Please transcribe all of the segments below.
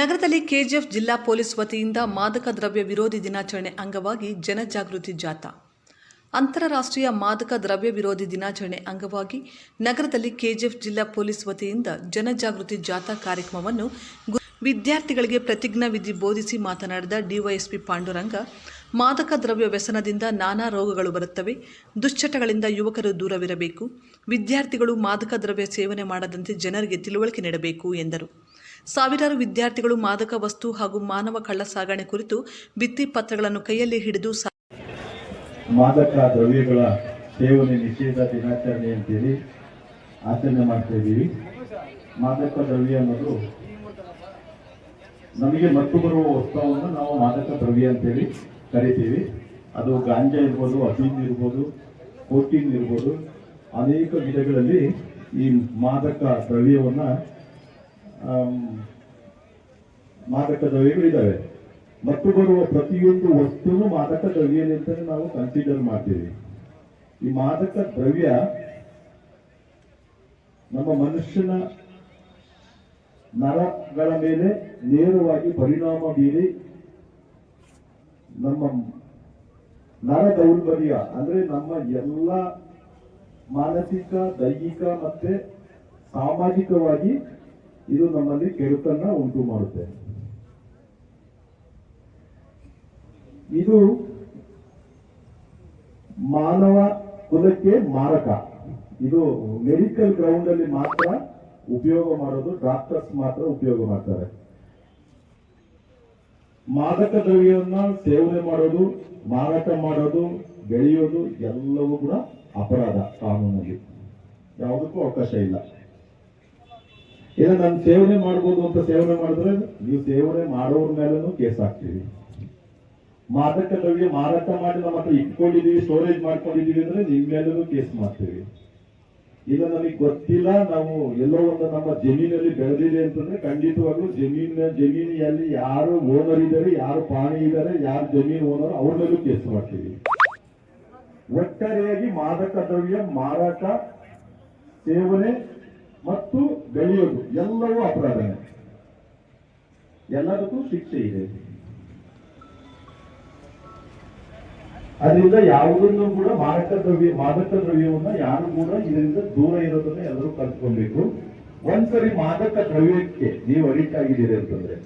ನಗರದಲ್ಲಿ ಕೆಜಿಎಫ್ ಜಿಲ್ಲಾ ಪೊಲೀಸ್ ವತಿಯಿಂದ ಮಾದಕ ದ್ರವ್ಯ ವಿರೋಧಿ ದಿನಾಚರಣೆ ಅಂಗವಾಗಿ ಜನಜಾಗೃತಿ ಜಾಥಾ. ಅಂತಾರಾಷ್ಟ್ರೀಯ ಮಾದಕ ದ್ರವ್ಯ ವಿರೋಧಿ ದಿನಾಚರಣೆ ಅಂಗವಾಗಿ ನಗರದಲ್ಲಿ ಕೆಜಿಎಫ್ ಜಿಲ್ಲಾ ಪೊಲೀಸ್ ವತಿಯಿಂದ ಜನಜಾಗೃತಿ ಜಾಥಾ ಕಾರ್ಯಕ್ರಮವನ್ನು ವಿದ್ಯಾರ್ಥಿಗಳಿಗೆ ಪ್ರತಿಜ್ಞಾ ವಿಧಿ ಬೋಧಿಸಿ ಮಾತನಾಡಿದ ಡಿವೈಎಸ್ಪಿ ಪಾಂಡುರಂಗ ಮಾದಕ ದ್ರವ್ಯ ವ್ಯಸನದಿಂದ ನಾನಾ ರೋಗಗಳು ಬರುತ್ತವೆ. ದುಶ್ಚಟಗಳಿಂದ ಯುವಕರು ದೂರವಿರಬೇಕು. ವಿದ್ಯಾರ್ಥಿಗಳು ಮಾದಕ ದ್ರವ್ಯ ಸೇವನೆ ಮಾಡದಂತೆ ಜನರಿಗೆ ತಿಳುವಳಿಕೆ ನೀಡಬೇಕು, ಎಂದರು. ಸಾವಿರಾರು ವಿದ್ಯಾರ್ಥಿಗಳು ಮಾದಕ ವಸ್ತು ಹಾಗೂ ಮಾನವ ಕಳ್ಳ ಸಾಗಣೆ ಕುರಿತು ಭಿತ್ತಿ ಪತ್ರಗಳನ್ನು ಕೈಯಲ್ಲಿ ಹಿಡಿದು ಮಾದಕ ದ್ರವ್ಯಗಳ ಸೇವನೆ ನಿಷೇಧ ದಿನಾಚರಣೆ ಅಂತೇಳಿ ಆಚರಣೆ ಮಾಡ್ತಾ ಇದ್ದೀವಿ. ಮಾದಕ ದ್ರವ್ಯ ಅನ್ನೋದು ನಮಗೆ ಮತ್ತು ಬರುವ ವಸ್ತುವನ್ನು ನಾವು ಮಾದಕ ದ್ರವ್ಯ ಅಂತೇಳಿ ಕರಿತೀವಿ. ಅದು ಗಾಂಜಾ ಇರ್ಬೋದು ಅಫೀನ್ ಇರ್ಬೋದು ಕೋಟೀನ್ ಇರ್ಬೋದು. ಅನೇಕ ವಿಧಗಳಲ್ಲಿ ಈ ಮಾದಕ ದ್ರವ್ಯವನ್ನ ಮಾದಕ ದ್ರವ್ಯಗಳಿದ್ದಾವೆ. ಮತ್ತು ಬರುವ ಪ್ರತಿಯೊಂದು ವಸ್ತುನು ಮಾದಕ ದ್ರವ್ಯ ಅಂತಾನೆ ನಾವು ಕನ್ಸಿಡರ್ ಮಾಡ್ತೀವಿ. ಈ ಮಾದಕ ದ್ರವ್ಯ ನಮ್ಮ ಮನುಷ್ಯನ ನರಗಳ ಮೇಲೆ ನೇರವಾಗಿ ಪರಿಣಾಮ ಬೀರಿ ನಮ್ಮ ನರ ದೌರ್ಬಲ್ಯ, ಅಂದ್ರೆ ನಮ್ಮ ಎಲ್ಲ ಮಾನಸಿಕ, ದೈಹಿಕ ಮತ್ತೆ ಸಾಮಾಜಿಕವಾಗಿ ಇದು ನಮ್ಮಲ್ಲಿ ಕೆಡುಕನ್ನ ಉಂಟು ಮಾಡುತ್ತೆ. ಇದು ಮಾನವ ಕುಲಕ್ಕೆ ಮಾರಕ. ಇದು ಮೆಡಿಕಲ್ ಗ್ರೌಂಡ್ ಅಲ್ಲಿ ಮಾತ್ರ ಉಪಯೋಗ ಮಾಡೋದು ಡಾಕ್ಟರ್ಸ್ ಮಾತ್ರ ಉಪಯೋಗ ಮಾಡ್ತಾರೆ. ಮಾದಕ ದ್ರವ್ಯವನ್ನ ಸೇವನೆ ಮಾಡೋದು, ಮಾರಾಟ ಮಾಡೋದು, ಬೆಳೆಯೋದು ಎಲ್ಲವೂ ಕೂಡ ಅಪರಾಧ ಕಾನೂನಲ್ಲಿ. ಯಾವುದಕ್ಕೂ ಅವಕಾಶ ಇಲ್ಲ. ಏನ ನಾನು ಸೇವನೆ ಮಾಡ್ಬೋದು ಅಂತ ಸೇವನೆ ಮಾಡಿದ್ರೆ ನೀವು ಸೇವನೆ ಮಾಡೋರ ಮೇಲೂ ಕೇಸ್ ಹಾಕ್ತೀವಿ. ಮಾದಕ ದ್ರವ್ಯ ಮಾರಾಟ ಮಾಡಿ ನಮ್ಮ ಹತ್ರ ಇಟ್ಕೊಂಡಿದೀವಿ ಸ್ಟೋರೇಜ್ ಮಾಡ್ಕೊಂಡಿದೀವಿ ಅಂದ್ರೆ ನಿಮ್ ಮೇಲೂ ಕೇಸ್ ಮಾಡ್ತೀವಿ. ಈಗ ನಮಗೆ ಗೊತ್ತಿಲ್ಲ. ನಾವು ಎಲ್ಲೋ ಒಂದು ನಮ್ಮ ಜಮೀನಲ್ಲಿ ಬೆಳೆದಿದೆ ಅಂತಂದ್ರೆ ಖಂಡಿತವಾಗ್ಲೂ ಜಮೀನ ಜಮೀನಿಯಲ್ಲಿ ಯಾರು ಓನರ್ ಇದ್ದಾರೆ, ಯಾರು ಪಾಣಿ ಇದ್ದಾರೆ, ಯಾರು ಜಮೀನು ಓನರ್ ಅವ್ರ ಮೇಲೂ ಕೇಸ್ ಮಾಡ್ತೀವಿ. ಒಟ್ಟಾರೆಯಾಗಿ ಮಾದಕ ದ್ರವ್ಯ ಮಾರಾಟ, ಸೇವನೆ ಮತ್ತು ಬೆಳೆಯೋದು, ಎಲ್ಲವೂ ಅಪರಾಧನೇ. ಎಲ್ಲದಕ್ಕೂ ಶಿಕ್ಷೆ ಇದೆ. ಅದರಿಂದ ಯಾವುದನ್ನು ಕೂಡ ಮಾದಕ ದ್ರವ್ಯ, ಮಾದಕ ದ್ರವ್ಯವನ್ನ ಯಾರು ಕೂಡ ಇದರಿಂದ ದೂರ ಇರೋದನ್ನ ಎಲ್ಲರೂ ಕಲ್ತ್ಕೊಬೇಕು. ಒಂದ್ಸರಿ ಮಾದಕ ದ್ರವ್ಯಕ್ಕೆ ನೀವು ಅಡಿಕ್ಟ್ ಆಗಿದ್ದೀರಿ ಅಂತಂದ್ರೆ,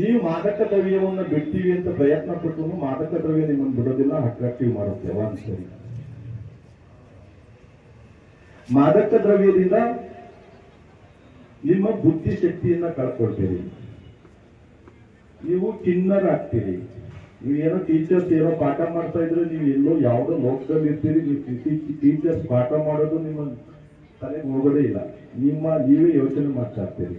ನೀವು ಮಾದಕ ದ್ರವ್ಯವನ್ನ ಬಿಡ್ತೀವಿ ಅಂತ ಪ್ರಯತ್ನ ಪಟ್ಟು ಮಾದಕ ದ್ರವ್ಯ ನಿಮ್ಮನ್ನು ಬಿಡೋದಿಲ್ಲ, ಅಟ್ರಾಕ್ಟಿವ್ ಮಾಡುತ್ತೆ ಒಂದ್ಸರಿ. ಮಾದಕ ದ್ರವ್ಯದಿಂದ ನಿಮ್ಮ ಬುದ್ಧಿ ಶಕ್ತಿಯನ್ನ ಕಳ್ಕೊಳ್ತೀರಿ. ನೀವು ಕಿನ್ನರ್ ಆಗ್ತೀರಿ ನೀವು ಏನೋ ಟೀಚರ್ಸ್ ಏನೋ ಪಾಠ ಮಾಡ್ತಾ ಇದ್ರೆ ನೀವು ಎಲ್ಲೋ ಯಾವುದೋ ಲೋಕದಲ್ಲಿ ಇರ್ತೀರಿ, ನೀವು ಟೀಚರ್ಸ್ ಪಾಠ ಮಾಡೋದು ನಿಮ್ಮ ತಲೆಗೆ ಹೋಗೋದೇ ಇಲ್ಲ. ನಿಮ್ಮ, ನೀವೇ ಯೋಚನೆ ಮಾಡ್ತಾ ಇರ್ತೀರಿ.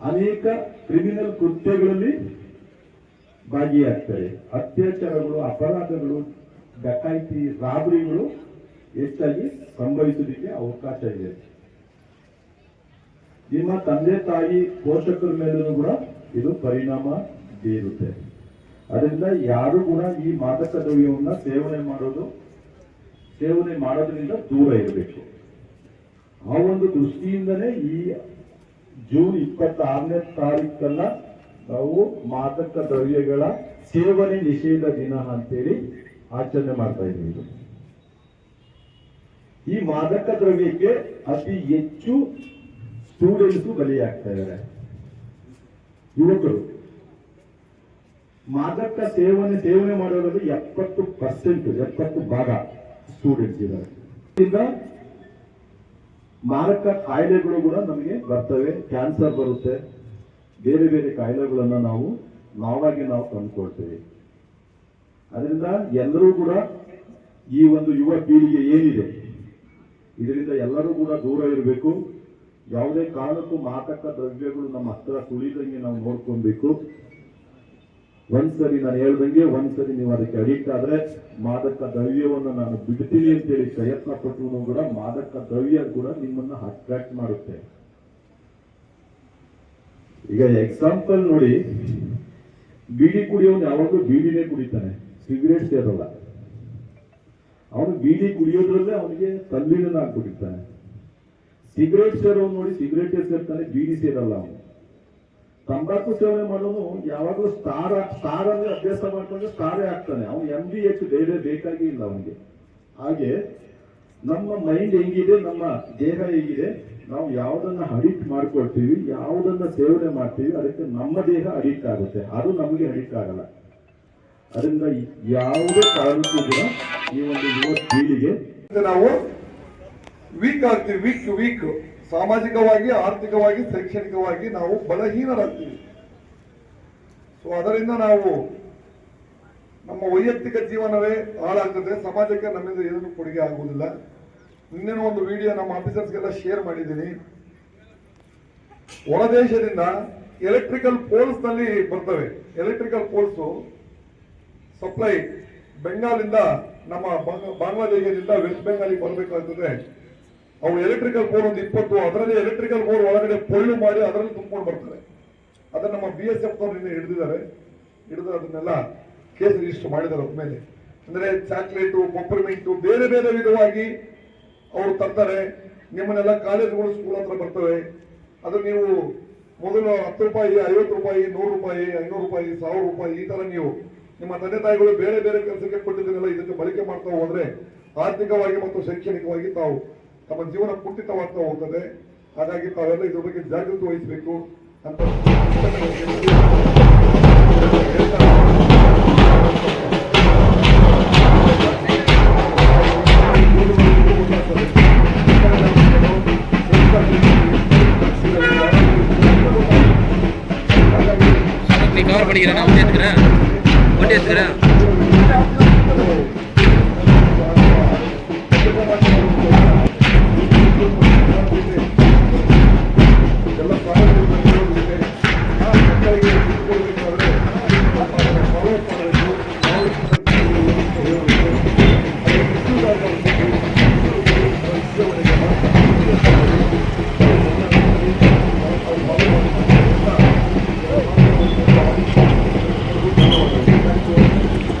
ಅನೇಕ ಕ್ರಿಮಿನಲ್ ಕೃತ್ಯಗಳಲ್ಲಿ ಭಾಗಿಯಾಗ್ತಾರೆ. ಅತ್ಯಾಚಾರಗಳು, ಅಪರಾಧಗಳು, ಡಕಾಯಿತಿ, ರಾಬರಿಗಳು ಹೆಚ್ಚಾಗಿ ಸಂಭವಿಸಲಿಕ್ಕೆ ಅವಕಾಶ ಇದೆ. ನಿಮ್ಮ ತಂದೆ, ತಾಯಿ, ಪೋಷಕರ ಮೇಲೂ ಕೂಡ ಇದು ಪರಿಣಾಮ ಬೀರುತ್ತೆ. ಅದರಿಂದ ಯಾರು ಕೂಡ ಈ ಮಾದಕ ದ್ರವ್ಯವನ್ನ ಸೇವನೆ ಮಾಡೋದು, ಸೇವನೆ ಮಾಡೋದ್ರಿಂದ ದೂರ ಇರಬೇಕು. ಆ ಒಂದು ದೃಷ್ಟಿಯಿಂದನೇ ಈ ಜೂನ್ ಇಪ್ಪತ್ತಾರನೇ ತಾರೀಕನ್ನ ನಾವು ಮಾದಕ ದ್ರವ್ಯಗಳ ಸೇವನೆ ನಿಷೇಧ ದಿನ ಅಂತೇಳಿ ಆಚರಣೆ ಮಾಡ್ತಾ ಇದ್ದೀವಿ. ಈ ಮಾದಕ ದ್ರವ್ಯಕ್ಕೆ ಅತಿ ಹೆಚ್ಚು ಸ್ಟೂಡೆಂಟ್ಸ್ ಬಲಿಯಾಗ್ತಾ ಇದ್ದಾರೆ. ಯುವಕರು. ಮಾದಕ ಸೇವನೆ ಸೇವನೆ ಮಾಡೋದ್ರಲ್ಲಿ ಎಪ್ಪತ್ತು ಪರ್ಸೆಂಟ್ ಎಪ್ಪತ್ತು ಭಾಗ ಸ್ಟೂಡೆಂಟ್ಸ್ ಇದ್ದಾರೆ. ಮಾರಕ ಕಾಯಿಲೆಗಳು ಕೂಡ ನಮಗೆ ಬರ್ತವೆ ಕ್ಯಾನ್ಸರ್ ಬರುತ್ತೆ. ಬೇರೆ ಬೇರೆ ಕಾಯಿಲೆಗಳನ್ನು ನಾವು ನಾವಾಗಿ ನಾವು ತಂದುಕೊಳ್ತೇವೆ. ಅದರಿಂದ ಎಲ್ಲರೂ ಕೂಡ ಈ ಒಂದು ಯುವ ಪೀಳಿಗೆ ಏನಿದೆ? ಇದರಿಂದ ಎಲ್ಲರೂ ಕೂಡ ದೂರ ಇರಬೇಕು. ಯಾವುದೇ ಕಾರಣಕ್ಕೂ ಮಾದಕ ದ್ರವ್ಯಗಳು ನಮ್ಮ ಹತ್ರ ಸುಳಿದಂಗೆ ನಾವು ನೋಡ್ಕೊಬೇಕು ಒಂದ್ಸರಿ ನಾನು ಹೇಳ್ದಂಗೆ ಒಂದ್ಸರಿ ನೀವು ಅದಕ್ಕೆ ಅಡಿಕ್ಟ್ ಆದ್ರೆ ಮಾದಕ ದ್ರವ್ಯವನ್ನು ನಾನು ಬಿಡ್ತೀನಿ ಅಂತೇಳಿ ಪ್ರಯತ್ನ ಪಟ್ಟರು ಕೂಡ ಮಾದಕ ದ್ರವ್ಯ ಕೂಡ ನಿಮ್ಮನ್ನ ಅಟ್ರಾಕ್ಟ್ ಮಾಡುತ್ತೆ. ಈಗ ಎಕ್ಸಾಂಪಲ್ ನೋಡಿ, ಬೀಡಿ ಕುಡಿಯೋನು ಯಾವಾಗಲೂ ಬೀಡಿನೇ ಕುಡಿತಾನೆ ಸಿಗರೇಟ್ ಸೇರಲ್ಲ. ಅವನು ಬೀಡಿ ಕುಡಿಯೋದ್ರಲ್ಲೇ ಅವನಿಗೆ ತಲ್ಲೀನನಾಗ್ಬಿಟ್ಟಿರ್ತಾನೆ ಸಿಗರೇಟ್ ಸೇರೋನು ನೋಡಿ ಸಿಗರೇಟ್ ಸೇರ್ತಾನೆ, ಬೀಡಿ ಸೇರಲ್ಲ ಅವನು. ತಂಬಾಕು ಸೇವನೆ ಮಾಡೋನು ಯಾವಾಗಲೂ ಸ್ಟಾರ್ ಸ್ಟಾರ್ ಅಂದ್ರೆ ಅಭ್ಯಾಸ ಮಾಡ್ಕೊಂಡ್ರೆ ಸ್ಟಾರೇ ಆಗ್ತಾನೆ. ಅವ್ನು ಎಂ ಬಿ ಎಚ್ ಬೇರೆ ಬೇಕಾಗಿ ಇಲ್ಲ ಅವನಿಗೆ. ಹಾಗೆ ನಮ್ಮ ಮೈಂಡ್ ಹೆಂಗಿದೆ, ನಮ್ಮ ದೇಹ ಹೇಗಿದೆ, ನಾವು ಯಾವುದನ್ನ ಅಡಿಕ್ಟ್ ಮಾಡ್ಕೊಳ್ತೀವಿ, ಯಾವುದನ್ನ ಸೇವನೆ ಮಾಡ್ತೀವಿ, ಅದಕ್ಕೆ ನಮ್ಮ ದೇಹ ಅಡಿಕ್ಟ್ ಆಗುತ್ತೆ. ಅದು ನಮಗೆ ಅಡಿಕ್ಟ್ ಆಗಲ್ಲ. ಅದರಿಂದ ಯಾವುದೇ ಕಾರಣಕ್ಕೂ ಕೂಡ ಈ ಒಂದು ಯುವ ಪೀಳಿಗೆ ನಾವು ವೀಕ್ ಆಗ್ತೀವಿ ವೀಕ್ ವೀಕ್ ಸಾಮಾಜಿಕವಾಗಿ, ಆರ್ಥಿಕವಾಗಿ, ಶೈಕ್ಷಣಿಕವಾಗಿ ನಾವು ಬಲಹೀನರಾಗ್ತೀವಿ. ಸೊ ಅದರಿಂದ ನಾವು ನಮ್ಮ ವೈಯಕ್ತಿಕ ಜೀವನವೇ ಹಾಳಾಗ್ತದೆ. ಸಮಾಜಕ್ಕೆ ನಮ್ಮಿಂದ ಏನೂ ಕೊಡುಗೆ ಆಗುವುದಿಲ್ಲ. ನಿನ್ನೆ ಒಂದು ವಿಡಿಯೋ ನಮ್ಮ ಆಫೀಸರ್ಸ್ಗೆಲ್ಲ ಶೇರ್ ಮಾಡಿದ್ದೀನಿ. ಹೊರದೇಶದಿಂದ ಎಲೆಕ್ಟ್ರಿಕಲ್ ಪೋಲ್ಸ್ನಲ್ಲಿ ಬರ್ತವೆ. ಎಲೆಕ್ಟ್ರಿಕಲ್ ಪೋಲ್ಸ್ ಸಪ್ಲೈ ಬೆಂಗಾಲಿಂದ ನಮ್ಮ ಬಾಂಗ್- ಬಾಂಗ್ಲಾದೇಶದಿಂದ ವೆಸ್ಟ್ ಬೆಂಗಾಲಿಗೆ ಬರಬೇಕಾಗ್ತದೆ. ಅವು ಎಲೆಕ್ಟ್ರಿಕಲ್ ಬೋರ್ ಒಂದು ಇಪ್ಪತ್ತು, ಅದರಲ್ಲಿ ಎಲೆಕ್ಟ್ರಿಕಲ್ ಬೋರ್ ಒಳಗಡೆ ಪೊಳ್ಳು ಮಾಡಿ ಅದರಲ್ಲಿ ತುಂಬಿಕೊಂಡು ಬರ್ತಾರೆ. ಅದನ್ನ ನಮ್ಮ ಬಿ ಎಸ್ ಎಫ್ ಹಿಡಿದಿದ್ದಾರೆ. ಹಿಡಿದು ಅದನ್ನೆಲ್ಲ ಕೇಸ್ ರಿಜಿಸ್ಟರ್ ಮಾಡಿದ್ದಾರೆ ಮೇಲೆ. ಅಂದ್ರೆ ಚಾಕ್ಲೇಟು ಪೊಪ್ಪರ್ಮಿಂಟು ಬೇರೆ ಬೇರೆ ವಿಧವಾಗಿ ಅವರು ತರ್ತಾರೆ. ನಿಮ್ಮನ್ನೆಲ್ಲ ಕಾಲೇಜುಗಳು ಸ್ಕೂಲ್ ಹತ್ರ ಬರ್ತವೆ. ಅದು ನೀವು ಮೊದಲು ಹತ್ತು ರೂಪಾಯಿ, ಐವತ್ತು ರೂಪಾಯಿ, ನೂರು ರೂಪಾಯಿ, ಐನೂರು ರೂಪಾಯಿ, ಸಾವಿರ ರೂಪಾಯಿ ಈ ತರ ನೀವು ನಿಮ್ಮ ತಂದೆ ತಾಯಿಗಳು ಬೇರೆ ಬೇರೆ ಕೆಲಸಕ್ಕೆ ಕೊಟ್ಟಿದ್ದನ್ನೆಲ್ಲ ಇದಕ್ಕೆ ಬಳಕೆ ಮಾಡ್ತಾ ಹೋದ್ರೆ ಆರ್ಥಿಕವಾಗಿ ಮತ್ತು ಶೈಕ್ಷಣಿಕವಾಗಿ ತಾವು ತಮ್ಮ ಜೀವನ ಕುಂಠಿತವಾಗ್ತಾ ಹೋಗ್ತದೆ ಹಾಗಾಗಿ ತಾವೆಲ್ಲ ಇದ್ರ ಬಗ್ಗೆ ಜಾಗೃತಿ ವಹಿಸಬೇಕು ಅಂತ நீ கவர் பண்ணிக்கிறேன் நான் வண்டி எடுத்துக்கிறேன் வண்டி எடுத்துக்கிறேன்